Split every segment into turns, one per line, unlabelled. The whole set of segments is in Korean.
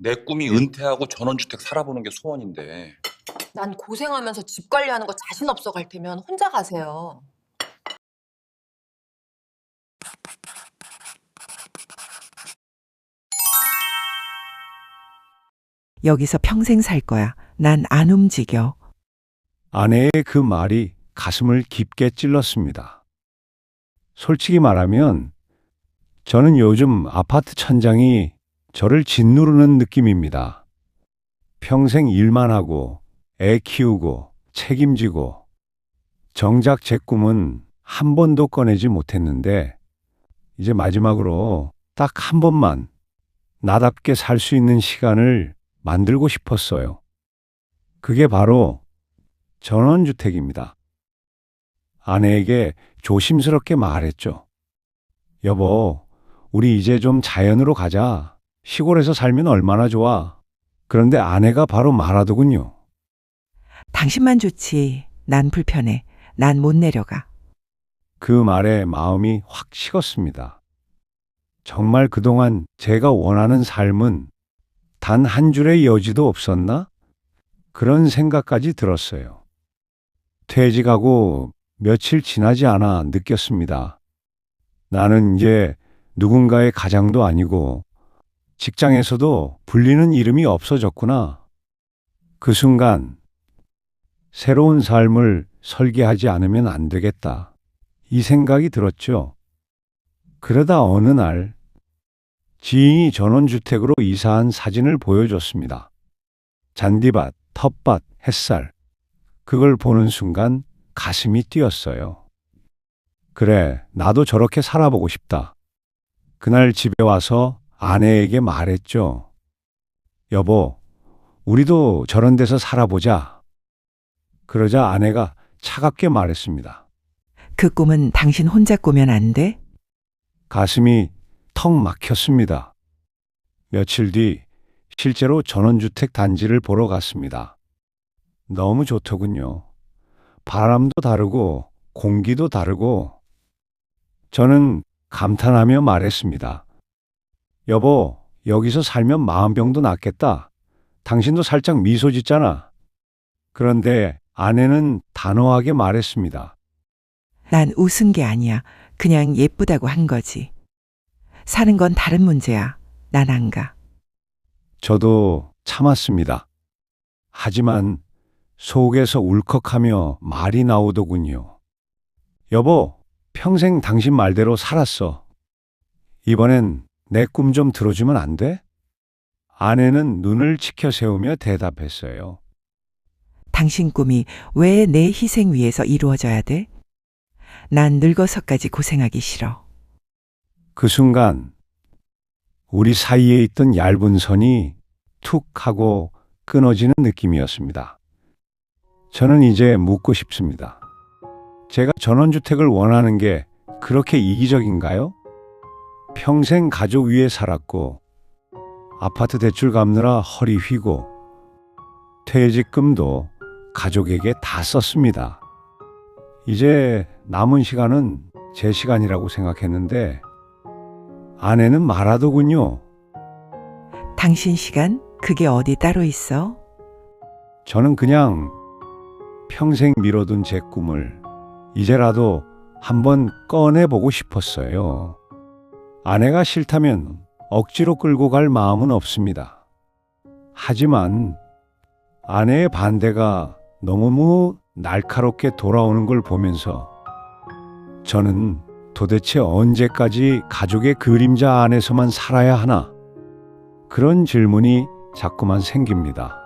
내 꿈이 은퇴하고 전원주택 살아보는 게 소원인데
난 고생하면서 집 관리하는 거 자신 없어 갈 테면 혼자 가세요.
여기서 평생 살 거야. 난 안 움직여.
아내의 그 말이 가슴을 깊게 찔렀습니다. 솔직히 말하면 저는 요즘 아파트 천장이 저를 짓누르는 느낌입니다. 평생 일만 하고 애 키우고 책임지고 정작 제 꿈은 한 번도 꺼내지 못했는데 이제 마지막으로 딱 한 번만 나답게 살 수 있는 시간을 만들고 싶었어요. 그게 바로 전원주택입니다. 아내에게 조심스럽게 말했죠. 여보, 우리 이제 좀 자연으로 가자. 시골에서 살면 얼마나 좋아. 그런데 아내가 바로 말하더군요.
당신만 좋지. 난 불편해. 난 못 내려가.
그 말에 마음이 확 식었습니다. 정말 그동안 제가 원하는 삶은 단 한 줄의 여지도 없었나? 그런 생각까지 들었어요. 퇴직하고 며칠 지나지 않아 느꼈습니다. 나는 이제 누군가의 가장도 아니고 직장에서도 불리는 이름이 없어졌구나. 그 순간 새로운 삶을 설계하지 않으면 안 되겠다. 이 생각이 들었죠. 그러다 어느 날 지인이 전원주택으로 이사한 사진을 보여줬습니다. 잔디밭, 텃밭, 햇살. 그걸 보는 순간 가슴이 뛰었어요. 그래, 나도 저렇게 살아보고 싶다. 그날 집에 와서 아내에게 말했죠. 여보, 우리도 저런 데서 살아보자. 그러자 아내가 차갑게 말했습니다.
그 꿈은 당신 혼자 꾸면 안 돼?
가슴이 턱 막혔습니다. 며칠 뒤 실제로 전원주택 단지를 보러 갔습니다. 너무 좋더군요. 바람도 다르고 공기도 다르고 저는 감탄하며 말했습니다. 여보, 여기서 살면 마음병도 낫겠다. 당신도 살짝 미소 짓잖아. 그런데 아내는 단호하게 말했습니다.
난 웃은 게 아니야. 그냥 예쁘다고 한 거지. 사는 건 다른 문제야. 난 안 가.
저도 참았습니다. 하지만 속에서 울컥하며 말이 나오더군요. 여보, 평생 당신 말대로 살았어. 이번엔 내 꿈 좀 들어주면 안 돼? 아내는 눈을 치켜 세우며 대답했어요.
당신 꿈이 왜 내 희생 위에서 이루어져야 돼? 난 늙어서까지 고생하기 싫어.
그 순간 우리 사이에 있던 얇은 선이 툭 하고 끊어지는 느낌이었습니다. 저는 이제 묻고 싶습니다. 제가 전원주택을 원하는 게 그렇게 이기적인가요? 평생 가족 위에 살았고, 아파트 대출 갚느라 허리 휘고, 퇴직금도 가족에게 다 썼습니다. 이제 남은 시간은 제 시간이라고 생각했는데, 아내는 말하더군요.
당신 시간? 그게 어디 따로 있어?
저는 그냥 평생 미뤄둔 제 꿈을 이제라도 한번 꺼내보고 싶었어요. 아내가 싫다면 억지로 끌고 갈 마음은 없습니다. 하지만 아내의 반대가 너무 날카롭게 돌아오는 걸 보면서 저는 도대체 언제까지 가족의 그림자 안에서만 살아야 하나? 그런 질문이 자꾸만 생깁니다.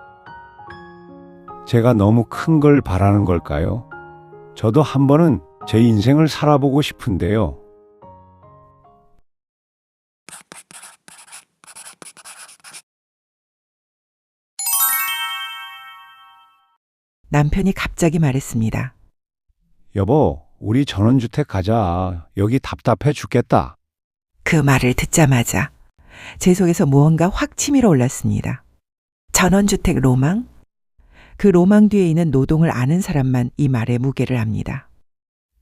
제가 너무 큰 걸 바라는 걸까요? 저도 한 번은 제 인생을 살아보고 싶은데요.
남편이 갑자기 말했습니다.
여보, 우리 전원주택 가자. 여기 답답해 죽겠다.
그 말을 듣자마자 제 속에서 무언가 확 치밀어 올랐습니다. 전원주택 로망? 그 로망 뒤에 있는 노동을 아는 사람만 이 말의 무게를 압니다.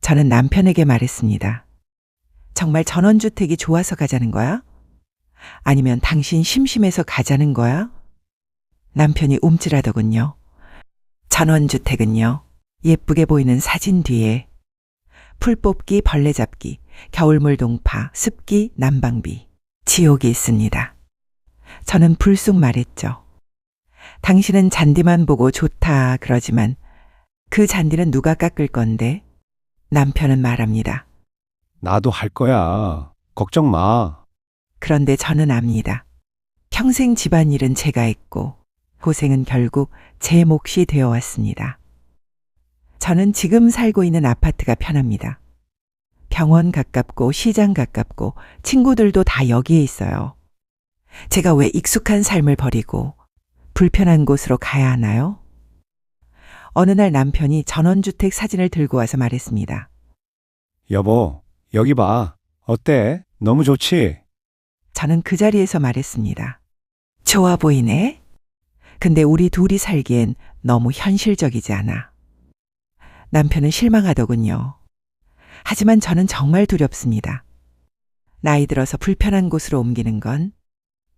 저는 남편에게 말했습니다. 정말 전원주택이 좋아서 가자는 거야? 아니면 당신 심심해서 가자는 거야? 남편이 움찔하더군요. 전원주택은요, 예쁘게 보이는 사진 뒤에 풀 뽑기, 벌레 잡기, 겨울물 동파, 습기, 난방비, 지옥이 있습니다. 저는 불쑥 말했죠. 당신은 잔디만 보고 좋다 그러지만 그 잔디는 누가 깎을 건데? 남편은 말합니다.
나도 할 거야. 걱정 마.
그런데 저는 압니다. 평생 집안일은 제가 했고 고생은 결국 제 몫이 되어 왔습니다. 저는 지금 살고 있는 아파트가 편합니다. 병원 가깝고 시장 가깝고 친구들도 다 여기에 있어요. 제가 왜 익숙한 삶을 버리고 불편한 곳으로 가야 하나요? 어느 날 남편이 전원주택 사진을 들고 와서 말했습니다.
여보, 여기 봐. 어때? 너무 좋지?
저는 그 자리에서 말했습니다. 좋아 보이네? 근데 우리 둘이 살기엔 너무 현실적이지 않아. 남편은 실망하더군요. 하지만 저는 정말 두렵습니다. 나이 들어서 불편한 곳으로 옮기는 건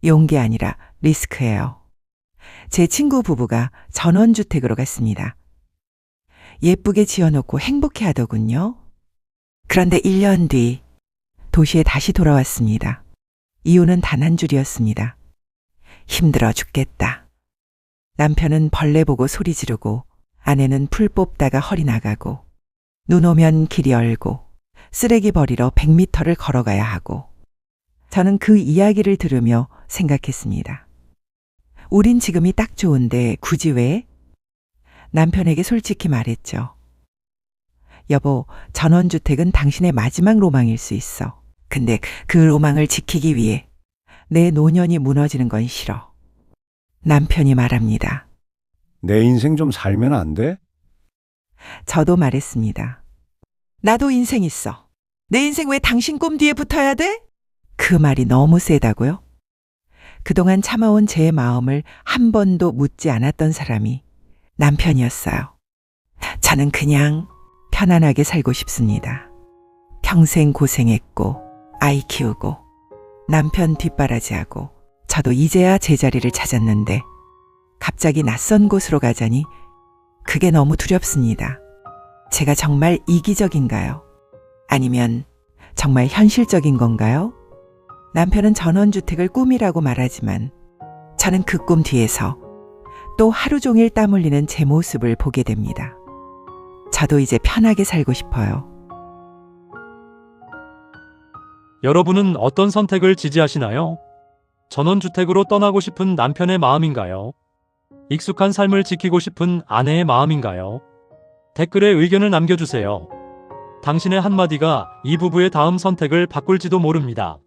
용기 아니라 리스크예요. 제 친구 부부가 전원주택으로 갔습니다. 예쁘게 지어놓고 행복해 하더군요. 그런데 1년 뒤 도시에 다시 돌아왔습니다. 이유는 단 한 줄이었습니다. 힘들어 죽겠다. 남편은 벌레 보고 소리 지르고 아내는 풀 뽑다가 허리 나가고 눈 오면 길이 얼고 쓰레기 버리러 100미터를 걸어가야 하고 저는 그 이야기를 들으며 생각했습니다. 우린 지금이 딱 좋은데 굳이 왜? 남편에게 솔직히 말했죠. 여보, 전원주택은 당신의 마지막 로망일 수 있어. 근데 그 로망을 지키기 위해 내 노년이 무너지는 건 싫어. 남편이 말합니다.
내 인생 좀 살면 안 돼?
저도 말했습니다. 나도 인생 있어. 내 인생 왜 당신 꿈 뒤에 붙어야 돼? 그 말이 너무 세다고요? 그동안 참아온 제 마음을 한 번도 묻지 않았던 사람이 남편이었어요. 저는 그냥 편안하게 살고 싶습니다. 평생 고생했고, 아이 키우고, 남편 뒷바라지하고, 저도 이제야 제자리를 찾았는데, 갑자기 낯선 곳으로 가자니, 그게 너무 두렵습니다. 제가 정말 이기적인가요? 아니면 정말 현실적인 건가요? 남편은 전원주택을 꿈이라고 말하지만 저는 그 꿈 뒤에서 또 하루 종일 땀 흘리는 제 모습을 보게 됩니다. 저도 이제 편하게 살고 싶어요.
여러분은 어떤 선택을 지지하시나요? 전원주택으로 떠나고 싶은 남편의 마음인가요? 익숙한 삶을 지키고 싶은 아내의 마음인가요? 댓글에 의견을 남겨주세요. 당신의 한마디가 이 부부의 다음 선택을 바꿀지도 모릅니다.